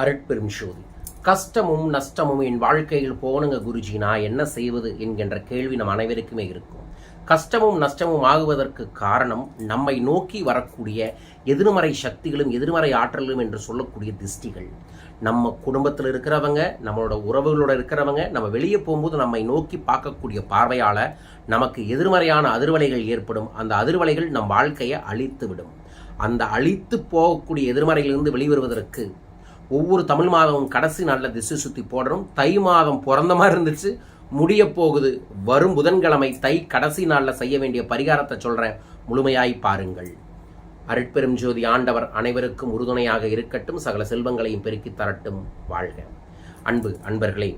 அருட்பெரும் சோதி. கஷ்டமும் நஷ்டமும் என் வாழ்க்கையில் போனுங்க குருஜி. நான் என்ன செய்வது என்கின்ற கேள்வி நம் அனைவருக்குமே இருக்கும். கஷ்டமும் நஷ்டமும் ஆகுவதற்கு காரணம் நம்மை நோக்கி வரக்கூடிய எதிர்மறை சக்திகளும் எதிர்மறை ஆற்றலும் என்று சொல்லக்கூடிய திஷ்டிகள். நம்ம குடும்பத்தில் இருக்கிறவங்க நம்மளோட உறவுகளோட இருக்கிறவங்க நம்ம வெளியே போகும்போது நம்மை நோக்கி பார்க்கக்கூடிய பார்வையால் நமக்கு எதிர்மறையான அதிர்வலைகள் ஏற்படும். அந்த அதிர்வலைகள் நம் வாழ்க்கையை அழித்து விடும் அந்த அழித்து போகக்கூடிய எதிர்மறையிலிருந்து வெளிவருவதற்கு ஒவ்வொரு தமிழ் மாதமும் கடைசி நாளில் திசை சுற்றி போடுறோம். தை மாதம் பிறந்த மாதிரி இருந்துச்சு. முடிய போகுது. வரும் புதன்கிழமை தை கடைசி நாளில் செய்ய வேண்டிய பரிகாரத்தை சொல்கிறேன் முழுமையாய் பாருங்கள். அருட்பெரும் ஜோதி ஆண்டவர் அனைவருக்கும் உறுதுணையாக இருக்கட்டும். சகல செல்வங்களையும் பெருக்கி தரட்டும். வாழ்க. அன்பு அன்பர்களே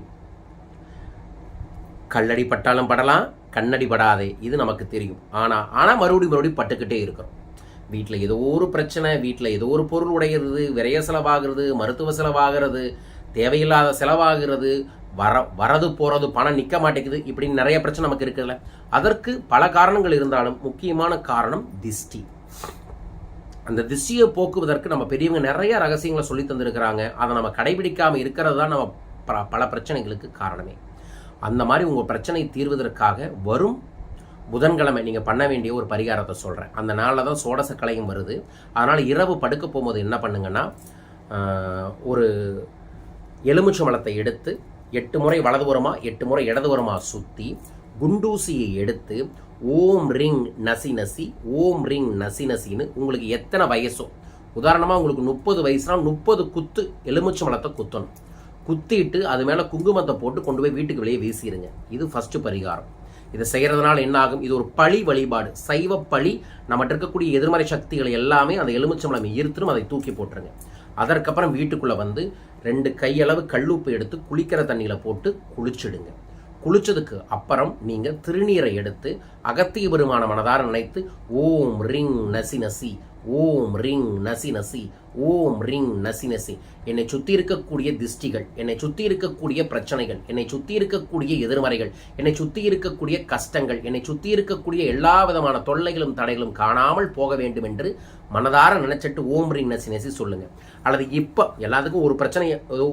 கல்லடி பட்டாலும் படலாம் கண்ணடி படாதே. இது நமக்கு தெரியும். ஆனால் ஆனால் மறுபடியும் மறுபடியும் பட்டுக்கிட்டே இருக்கிறோம் வீட்டில் ஏதோ ஒரு பிரச்சனை வீட்டில் ஏதோ ஒரு பொருள் உடையிறது விரைய செலவாகிறது மருத்துவ செலவாகிறது தேவையில்லாத செலவாகிறது வர வரது போகிறது பணம் நிற்க மாட்டேங்குது இப்படின்னு நிறைய பிரச்சனை நமக்கு இருக்குல்ல. அதற்கு பல காரணங்கள் இருந்தாலும் முக்கியமான காரணம் திஷ்டி. அந்த திஷ்டியை போக்குவதற்கு நம்ம பெரியவங்க நிறைய ரகசியங்களை சொல்லி தந்திருக்கிறாங்க. அதை நம்ம கடைபிடிக்காமல் இருக்கிறது தான் நம்ம ப- பல பிரச்சனைகளுக்கு காரணமே. அந்த மாதிரி உங்கள் பிரச்சனை தீர்வதற்காக வரும் புதன்கிழமை நீங்கள் பண்ண வேண்டிய ஒரு பரிகாரத்தை சொல்கிறேன் அந்த நாளில் தான் சோடச கலையும் வருது. அதனால் இரவு படுக்க போகும்போது என்ன பண்ணுங்கன்னா ஒரு ஒரு எலுமிச்சம்பழத்தை எடுத்து எட்டு முறை வலதுபுறமாக எட்டு முறை இடதுபுறமாக சுற்றி குண்டூசியை எடுத்து ஓம் ரிங் நசி நசி ஓம் ரிங் நசி நசின்னு உங்களுக்கு எத்தனை வயசோ உதாரணமாக உங்களுக்கு முப்பது வயசுனா முப்பது குத்து எலுமிச்சம்பழத்தை குத்தணும். குத்திட்டு அது மேலே குங்குமத்தை போட்டு கொண்டு போய் வீட்டுக்கு வெளியே வீசிடுங்க இது ஃபஸ்ட்டு பரிகாரம். இதை செய்கிறதுனால என்ன ஆகும் இது ஒரு பழி வழிபாடு. சைவ பழி. நம்மகிட்ட இருக்கக்கூடிய எதிர்மறை சக்திகளை எல்லாமே அந்த எலுமிச்சம்பளம் ஈர்த்துடும் அதை தூக்கி போட்டுருங்க. அதற்கப்புறம் வீட்டுக்குள்ளே வந்து ரெண்டு கையளவு கல்லுப்பு எடுத்து குளிக்கிற தண்ணியில் போட்டு குளிச்சிடுங்க. குளிச்சதுக்கு அப்புறம் நீங்கள் திருநீரை எடுத்து அகத்திய பெருமான மனதார நினைத்து ஓம் ரிங் நசி நசி ஓம் ரிங் நசி நசி ஓம் ரிங் நசி நசி என்னை சுற்றி இருக்கக்கூடிய திஷ்டிகள் என்னை சுற்றி இருக்கக்கூடிய பிரச்சனைகள் என்னை சுற்றி இருக்கக்கூடிய எதிர்மறைகள் என்னை சுற்றி இருக்கக்கூடிய கஷ்டங்கள் என்னை சுற்றி இருக்கக்கூடிய எல்லா விதமான தொல்லைகளும் தடைகளும் காணாமல் போக வேண்டும் என்று மனதார நினைச்சிட்டு ஓம் ரிங் நசி நசி சொல்லுங்கள் அல்லது இப்போ எல்லாத்துக்கும் ஒரு பிரச்சனை ஏதோ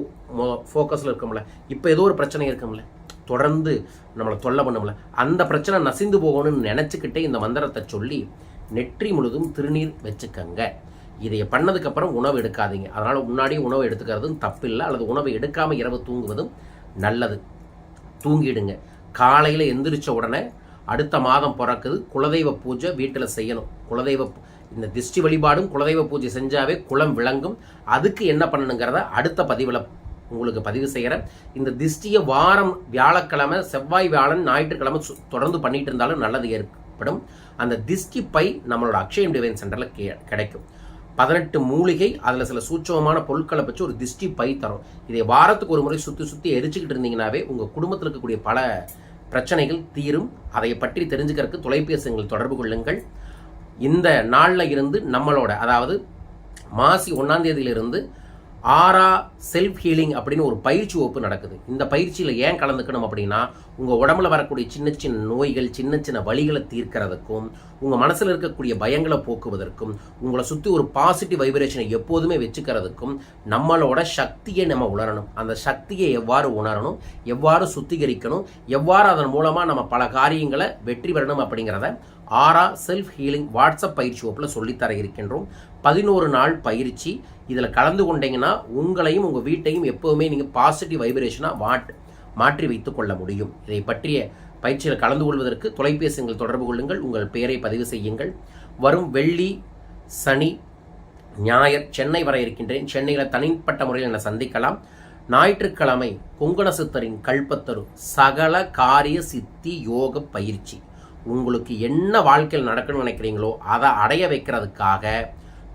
ஃபோக்கஸில் இருக்கும்ல இப்போ ஏதோ ஒரு பிரச்சனை இருக்கும்ல தொடர்ந்து நம்மளை தொல்லை பண்ணும்ல அந்த பிரச்சனை நசிந்து போகணும்னு நினச்சிக்கிட்டே இந்த மந்திரத்தை சொல்லி நெற்றி முழுதும் திருநீர் வச்சுக்கங்க. இதை பண்ணதுக்கப்புறம் உணவு எடுக்காதீங்க. அதனால் முன்னாடியே உணவு எடுத்துக்கிறதும் தப்பில்லை. அல்லது உணவை எடுக்காமல் இரவு தூங்குவதும் நல்லது. தூங்கிடுங்க. காலையில் எந்திரிச்ச உடனே அடுத்த மாதம் பிறக்குது. குலதெய்வ பூஜை வீட்டில் செய்யணும். குலதெய்வ இந்த திருஷ்டி வழிபாடும் குலதெய்வ பூஜை செஞ்சாவே குலம் விளங்கும். அதுக்கு என்ன பண்ணணுங்கிறத அடுத்த பதிவில் உங்களுக்கு பதிவு செய்கிறேன் இந்த திஷ்டியை வாரம் வியாழக்கிழமை செவ்வாய் வியாழன் ஞாயிற்றுக்கிழமை சு- தொடர்ந்து பண்ணிட்டு இருந்தாலும் நல்லது ஏற்படும். அந்த திஷ்டி பை நம்மளோட அக்ஷயம் டிவைன் சென்டரில் கே கிடைக்கும். பதினெட்டு மூலிகை அதில் சில சூட்சமமான பொருட்களை வச்சு ஒரு திஷ்டி பை தரும். இதை வாரத்துக்கு ஒரு முறை சுற்றி சுற்றி எரிச்சுக்கிட்டு இருந்தீங்கன்னாவே உங்கள் குடும்பத்தில் இருக்கக்கூடிய பல பிரச்சனைகள் தீரும். அதை பற்றி தெரிஞ்சுக்கிறதுக்கு தொலைபேசிகள் தொடர்பு கொள்ளுங்கள். இந்த நாளில் இருந்து நம்மளோட அதாவது மாசி ஒன்றாம் தேதியிலிருந்து ஆரா செல்ஃப் ஹீலிங் அப்படின்னு ஒரு பயிற்சி வகுப்பு நடக்குது. இந்த பயிற்சியில் ஏன் கலந்துக்கணும் அப்படின்னா உங்கள் உடம்புல வரக்கூடிய சின்ன சின்ன நோய்கள் சின்ன சின்ன வழிகளை தீர்க்கிறதுக்கும் உங்கள் மனசில் இருக்கக்கூடிய பயங்களை போக்குவதற்கும் உங்களை சுற்றி ஒரு பாசிட்டிவ் வைப்ரேஷனை எப்போதுமே வச்சுக்கிறதுக்கும் நம்மளோட சக்தியை நம்ம உணரணும். அந்த சக்தியை எவ்வாறு உணரணும் எவ்வாறு சுத்திகரிக்கணும் எவ்வாறு அதன் மூலமாக நம்ம பல காரியங்களை வெற்றி பெறணும் அப்படிங்கிறத ஆரா செல்ஃப் ஹீலிங் வாட்ஸ்அப் பயிற்சி வகுப்பில் சொல்லித்தர இருக்கின்றோம். பதினோரு நாள் பயிற்சி. இதில் கலந்து கொண்டீங்கன்னா உங்களையும் உங்கள் வீட்டையும் எப்போவுமே நீங்கள் பாசிட்டிவ் வைப்ரேஷனாக மாட் மாற்றி வைத்துக்கொள்ள முடியும். இதை பற்றிய பயிற்சியில் கலந்து கொள்வதற்கு தொலைபேசிகள் தொடர்பு கொள்ளுங்கள். உங்கள் பெயரை பதிவு செய்யுங்கள். வரும் வெள்ளி சனி ஞாயிறு சென்னை வர இருக்கின்றேன். சென்னையில் தனிப்பட்ட முறையில் என்னை சந்திக்கலாம். ஞாயிற்றுக்கிழமை கொங்கண சித்தரின் சகல காரிய சித்தி யோக பயிற்சி. உங்களுக்கு என்ன வாழ்க்கையில் நடக்கணும்னு நினைக்கிறீங்களோ அதை அடைய வைக்கிறதுக்காக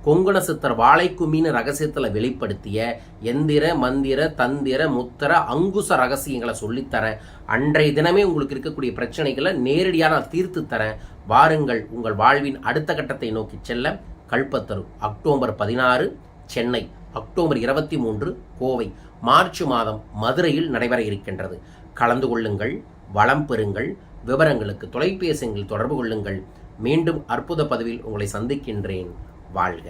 கொங்கண சித்தர் வாழைக்குமின்னு ரகசியத்தில் வெளிப்படுத்திய எந்திர மந்திர தந்திர முத்திர அங்குச ரகசியங்களை சொல்லித்தரேன். அன்றைய தினமே உங்களுக்கு இருக்கக்கூடிய பிரச்சனைகளை நேரடியாக நான் தீர்த்து தரேன். வாருங்கள் உங்கள் வாழ்வின் அடுத்த கட்டத்தை நோக்கி செல்ல கல்பத்தரு. அக்டோபர் பதினாறு சென்னை. அக்டோபர் இருபத்தி மூன்று கோவை. மார்ச் மாதம் மதுரையில் நடைபெற இருக்கின்றது. கலந்து கொள்ளுங்கள் வளம் பெறுங்கள் விவரங்களுக்கு தொலைபேசியில் தொடர்பு கொள்ளுங்கள். மீண்டும் அற்புத பதிவில் உங்களை சந்திக்கின்றேன். வாழ்க.